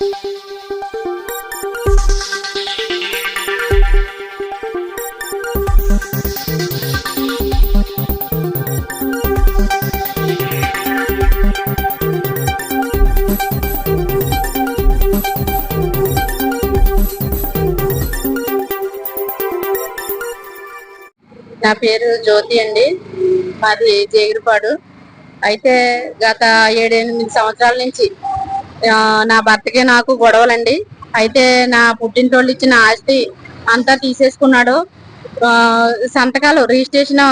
నా పేరు జ్యోతి అండి. మాది జేగిరిపాడు. అయితే గత ఏడెనిమిది సంవత్సరాల నుంచి నా భర్తకి నాకు గొడవలండి. అయితే నా పుట్టింటోళ్ళు ఇచ్చిన ఆస్తి అంతా తీసేసుకున్నాడు. ఆ, సంతకాలు రిజిస్ట్రేషన్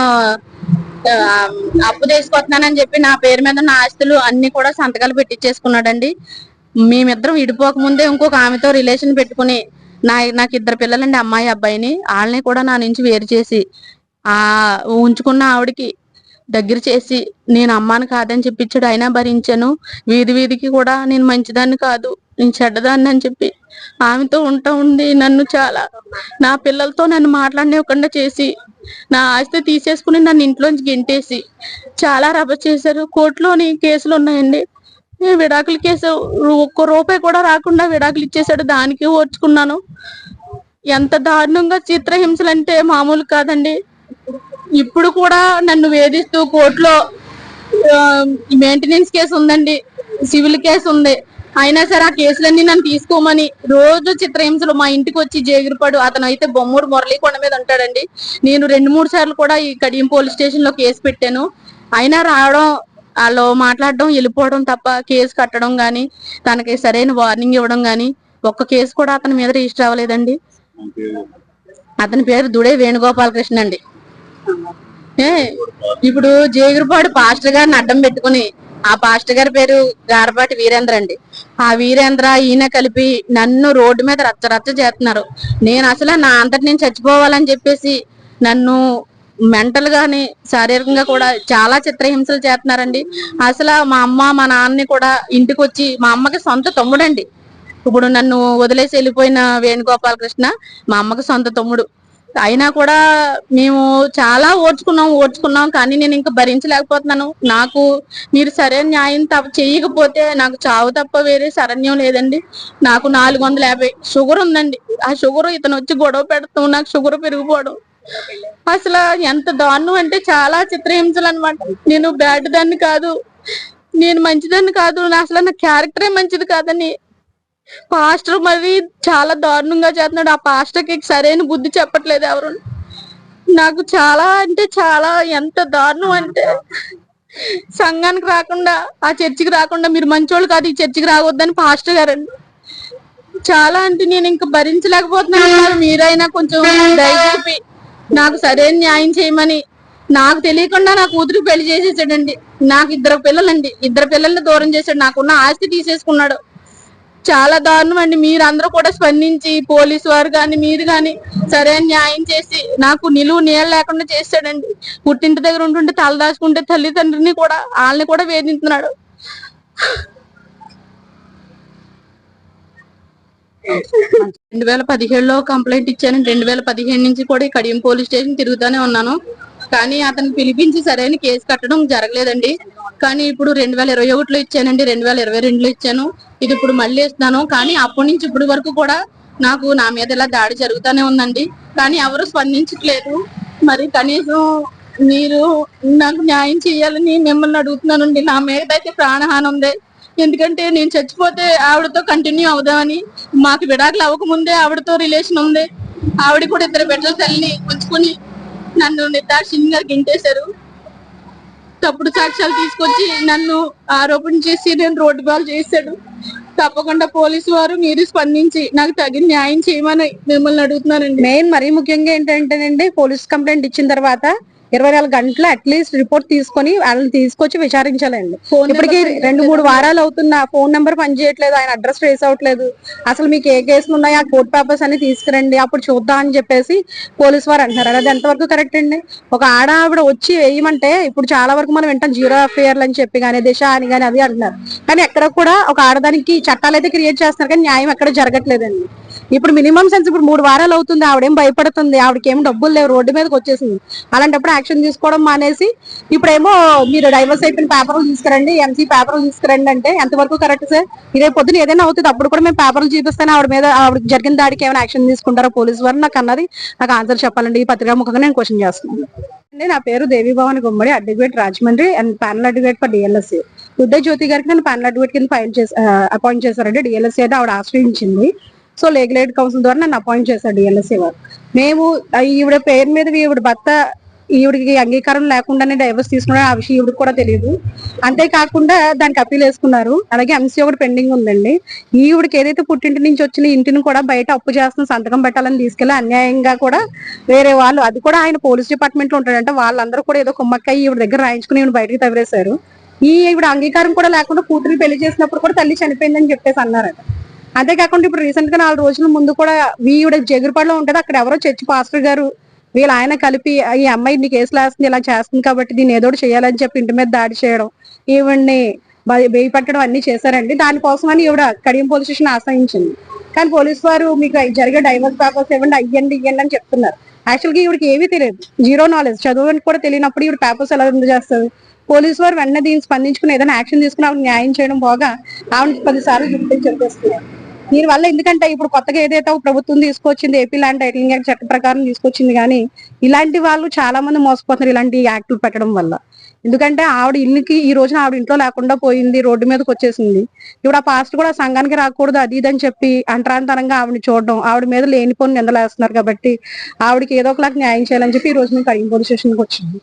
అప్పు తీసుకొస్తున్నానని చెప్పి నా పేరు మీద ఉన్న ఆస్తులు అన్ని కూడా సంతకాలు పెట్టించేసుకున్నాడండి మేమిద్దరం విడిపోక ముందే ఇంకొక ఆమెతో రిలేషన్ పెట్టుకుని నా నాకు ఇద్దరు పిల్లలండి అమ్మాయి అబ్బాయిని వాళ్ళని కూడా నా నుంచి వేరు చేసి ఆ ఉంచుకున్న ఆవిడకి దగ్గర చేసి నేను అమ్మాను కాదని చెప్పించాడు అయినా భరించాను. వీధి వీధికి కూడా నేను మంచిదాన్ని కాదు. నేను చెడ్డదాన్ని అని చెప్పి ఆమెతో ఉంటా ఉండి నన్ను చాలా నా పిల్లలతో నన్ను మాట్లాడనివ్వకుండా చేసి నా ఆస్తి తీసేసుకుని నన్ను ఇంట్లోంచి గెంటేసి చాలా రభ చేశారు. కోర్టులోని కేసులు ఉన్నాయండి. ఈ విడాకుల కేసు ఒక్క రూపాయి కూడా రాకుండా విడాకులు ఇచ్చేసాడు దానికి ఓర్చుకున్నాను. ఎంత దారుణంగా చిత్రహింసలు అంటే మామూలు కాదండి. ఇప్పుడు కూడా నన్ను వేధిస్తూ కోర్టులో మెయింటెనెన్స్ కేసు ఉందండి సివిల్ కేసు ఉంది. అయినా సరే ఆ కేసులన్నీ నన్ను తీసుకోమని రోజు చిత్రహింసలు మా ఇంటికి వచ్చి జేగిరిపాడు. అతను అయితే బొమ్మూరు మురళీకొండ మీద ఉంటాడండి. నేను రెండు మూడు సార్లు కూడా ఈ కడియం పోలీస్ స్టేషన్లో కేసు పెట్టాను. అయినా రావడం వాళ్ళు మాట్లాడడం వెళ్ళిపోవడం తప్ప కేసు కట్టడం గాని తనకి సరైన వార్నింగ్ ఇవ్వడం గాని ఒక్క కేసు కూడా అతని మీద రిజిస్టర్ అవ్వలేదండి. అతని పేరు దుడే వేణుగోపాలకృష్ణ అండి. ఇప్పుడు జేగురుపాడు పాస్టర్ గారిని అడ్డం పెట్టుకుని ఆ పాస్టర్ గారి పేరు గారపాటి వీరేంద్ర అండి. ఆ వీరేంద్ర ఈయన కలిపి నన్ను రోడ్డు మీద రచ్చ రచ్చ చేస్తున్నారు. నేను అసలు నా అంతటి నేను చచ్చిపోవాలని చెప్పేసి నన్ను మెంటల్ గాని శారీరకంగా కూడా చాలా చిత్రహింసలు చేస్తున్నారండి. అసలు మా అమ్మ మా నాన్నని కూడా ఇంటికి వచ్చి మా అమ్మకి సొంత తమ్ముడండి. ఇప్పుడు నన్ను వదిలేసి వెళ్ళిపోయిన వేణుగోపాలకృష్ణ మా అమ్మకి సొంత తమ్ముడు. అయినా కూడా మేము చాలా ఓడ్చుకున్నాం ఓడ్చుకున్నాం కానీ నేను ఇంకా భరించలేకపోతున్నాను. నాకు మీరు సరైన న్యాయం తప్ప చేయకపోతే నాకు చావు తప్ప వేరే శరణ్యం లేదండి. నాకు నాలుగు వందల యాభై షుగర్ ఉందండి. ఆ షుగర్ ఇతను వచ్చి గొడవ పెడతాం నాకు షుగర్ పెరిగిపోవడం. అసలు ఎంత దారుణం అంటే చాలా చిత్రహింసలు అనమాట నేను బ్యాడ్ దాన్ని కాదు నేను మంచిదాన్ని కాదు. అసలు నా క్యారెక్టరే మంచిది కాదని పాస్టర్ మరి చాలా దారుణంగా చేస్తున్నాడు. ఆ పాస్టర్కి సరైన బుద్ధి చెప్పట్లేదు ఎవరు. నాకు చాలా అంటే చాలా ఎంత దారుణం అంటే సంఘానికి రాకుండా ఆ చర్చికి రాకుండా మీరు మంచోళ్ళు కాదు ఈ చర్చికి రావద్దని పాస్టర్ గారండి. చాలా అంటే నేను ఇంకా భరించలేకపోతున్నాను. అన్నారు. మీరైనా కొంచెం దయచేపి నాకు సరైన న్యాయం చేయమని నాకు తెలియకుండా నా కూతురు పెళ్ళి చేసేసాడండి. నాకు ఇద్దరు పిల్లలండి. ఇద్దరు పిల్లల్ని దూరం చేశాడు. నాకున్న ఆస్తి తీసేసుకున్నాడు. చాలా దారుణం అండి మీరందరూ కూడా స్పందించి పోలీసు వారు కానీ మీరు కానీ సరైన న్యాయం చేసి నాకు నిలువు నీళ్ళు లేకుండా చేశాడండి పుట్టింటి దగ్గర ఉంటుంటే తల దాచుకుంటే తల్లిదండ్రిని కూడా వాళ్ళని కూడా వేధించుతున్నాడు రెండు వేల పదిహేడులో కంప్లైంట్ ఇచ్చాను రెండు వేల పదిహేడు నుంచి కూడా కడియం పోలీస్ స్టేషన్ తిరుగుతూనే ఉన్నాను. కానీ అతను పిలిపించి సరైన కేసు కట్టడం జరగలేదండి. కానీ ఇప్పుడు రెండు వేల ఇరవై ఒకటిలో ఇచ్చానండి రెండు వేల ఇరవై రెండులో ఇచ్చాను. ఇది ఇప్పుడు మళ్ళీ ఇస్తున్నాను. కానీ అప్పటి నుంచి ఇప్పటి వరకు కూడా నాకు నా మీద ఇలా దాడి జరుగుతూనే ఉందండి. కానీ ఎవరు స్పందించట్లేదు. మరి కనీసం మీరు నాకు న్యాయం చేయాలని మిమ్మల్ని అడుగుతున్నానండి. నా మీద అయితే ప్రాణహాని ఉంది. ఎందుకంటే నేను చచ్చిపోతే ఆవిడతో కంటిన్యూ అవుదామని మాకు విడాకులు అవ్వకముందే ఆవిడతో రిలేషన్ ఉంది. ఆవిడ కూడా ఇద్దరు బిడ్డల తల్లిని ఉంచుకుని నన్ను నిర్దాక్షిణ్యంగా గింటేశారు. తప్పుడు సాక్ష్యాలు తీసుకొచ్చి నన్ను ఆరోపణ చేసి నేను రోడ్డు బాల్ చేశాడు. తప్పకుండా పోలీసు వారు మీరు స్పందించి నాకు తగిన న్యాయం చేయమని మిమ్మల్ని అడుగుతున్నానండి. మెయిన్ మరీ ముఖ్యంగా ఏంటంటేనండి పోలీస్ కంప్లైంట్ ఇచ్చిన తర్వాత ఇరవై నాలుగు గంటలు అట్లీస్ట్ రిపోర్ట్ తీసుకొని వాళ్ళని తీసుకొచ్చి విచారించాలండి. ఫోన్ ఇప్పటికి రెండు మూడు వారాలు అవుతున్న ఫోన్ నెంబర్ పనిచేయట్లేదు ఆయన అడ్రస్ ట్రేస్ అవ్వట్లేదు. అసలు మీకు ఏ కేసులు ఉన్నాయి ఆ కోర్ట్ పేపర్స్ అన్ని తీసుకురండి అప్పుడు చూద్దాం అని చెప్పేసి పోలీస్ వారు అంటున్నారు. అది ఎంతవరకు కరెక్ట్ అండి? ఒక ఆడ ఆవిడ వచ్చి వేయమంటే ఇప్పుడు చాలా వరకు మనం వింటాం జీరో ఎఫ్ఐఆర్లు అని చెప్పి కానీ దిశ అని కానీ అది అంటున్నారు. కానీ ఎక్కడ కూడా ఒక ఆడదానికి చట్టాలు అయితే క్రియేట్ చేస్తున్నారు కానీ న్యాయం ఎక్కడ జరగట్లేదండి. ఇప్పుడు మినిమం సెన్స్ ఇప్పుడు మూడు వారాలు అవుతుంది ఆవిడేం భయపడుతుంది ఆవిడకి ఏం డబ్బులు లేవు రోడ్డు మీదకి వచ్చేసింది. అలాంటప్పుడు యాక్షన్ తీసుకోవడం మానేసి ఇప్పుడేమో మీరు డైవర్స్ అయిపోయిన పేపర్లు తీసుకురండి ఎంసీ పేపర్లు తీసుకురండి అంటే ఎంతవరకు కరెక్ట్ సార్? ఇదే పొద్దున ఏదైనా అవుతుంది అప్పుడు కూడా మేము పేపర్లు చూపిస్తాను ఆవిడ మీద ఆవిడ జరిగిన దాడికి ఏమైనా యాక్షన్ తీసుకుంటారా పోలీసు వారు? నాకు అన్నది నాకు ఆన్సర్ చెప్పాలండి ఈ పత్రికా ముఖంగా నేను క్వశ్చన్ చేస్తున్నాను. నా పేరు Devi Bhavan Gummadi advocate Rajahmundry and panel advocate for DLSC Uday Jyothi గారికి నేను ప్యానల్ అడ్వకేట్ కింద ఫైల్ చేసి అపాయింట్ చేశారండి. డిఎల్ఎస్ఏ అయితే ఆవిడ ఆశ్రయించింది. సో లీగల్ ఎయిడ్ కౌన్సిల్ ద్వారా నన్ను అపాయింట్ చేశాడు డిఎల్ఎస్ఏ వారు. మేము ఈవిడ పేరు మీద ఈవిడ భర్త ఈవిడికి అంగీకారం లేకుండానే డైవర్స్ తీసుకున్నారు ఆ విషయం ఈవిడికి కూడా తెలియదు. అంతేకాకుండా దానికి అప్పీల్ వేసుకున్నారు. అలాగే ఎంసీ ఒకటి పెండింగ్ ఉందండి. ఈవిడికి ఏదైతే పుట్టింటి నుంచి వచ్చిన ఇంటిని కూడా బయట అప్పు చేస్తున్న సంతకం పెట్టాలని తీసుకెళ్ళి అన్యాయంగా కూడా వేరే వాళ్ళు అది కూడా ఆయన పోలీస్ డిపార్ట్మెంట్లో ఉంటాడంటే వాళ్ళందరూ కూడా ఏదో కుమ్మక్కయ్య ఈవిడ దగ్గర రాయించుకుని ఈవిడ బయటకు తవరేశారు ఈ ఈవిడ అంగీకారం కూడా లేకుండా కూతురు పెళ్ళి చేసినప్పుడు కూడా తల్లి చనిపోయిందని చెప్పేసి అన్నారట. అంతేకాకుండా ఇప్పుడు రీసెంట్గా నాలుగు రోజుల ముందు కూడా ఈవిడ జగిరిపాడులో ఉంటుంది అక్కడ ఎవరో చర్చి పాస్టర్ గారు వీళ్ళు ఆయన కలిపి ఈ అమ్మాయి నీ కేసులు వేస్తుంది ఇలా చేస్తుంది కాబట్టి దీన్ని ఏదో చేయాలని చెప్పి ఇంటి మీద దాడి చేయడం ఈవిడ్ని బేయి పట్టడం అన్ని చేశారండి. దానికోసమని ఈవిడ కడియం పోలీస్ స్టేషన్ ఆశ్రయించింది. కానీ పోలీస్ వారు మీకు జరిగే డైవర్స్ పేపర్స్ ఇవ్వండి అయ్యండి ఇయ్యండి అని చెప్తున్నారు. యాక్చువల్గా ఈవిడకి ఏమీ తెలియదు. జీరో నాలెడ్జ్ చదువుకి కూడా తెలియనప్పుడు ఈవిడ పేపర్స్ ఎలా చేస్తుంది? పోలీసు వారు వెంటనే దీన్ని స్పందించుకుని ఏదైనా యాక్షన్ తీసుకుని ఆవిడ న్యాయం చేయడం పోగా ఆవిడ పదిసార్లు చెప్పేస్తున్నారు దీనివల్ల ఎందుకంటే ఇప్పుడు కొత్తగా ఏదైతే ప్రభుత్వం తీసుకొచ్చింది ఏపీ ల్యాండ్ టైటిలింగ్ యాక్ట్ చట్ట ప్రకారం తీసుకొచ్చింది కానీ ఇలాంటి వాళ్ళు చాలా మంది మోసపోతున్నారు ఇలాంటి యాక్టులు పెట్టడం వల్ల. ఎందుకంటే ఆవిడ ఇల్లుకి ఈ రోజున ఆవిడ ఇంట్లో లేకుండా పోయింది రోడ్డు మీదకి వచ్చేసింది. ఇప్పుడు ఆ పాస్ట్ కూడా సంఘానికి రాకూడదు అది ఇది అని చెప్పి అంటరాంతరంగా ఆవిడని చూడడం ఆవిడ మీద లేని నిందలేస్తున్నారు కాబట్టి ఆవిడకి ఏదో ఒకలాగా న్యాయం చేయాలని చెప్పి ఈ రోజు మేము కడియం పోలీస్ స్టేషన్కి వచ్చింది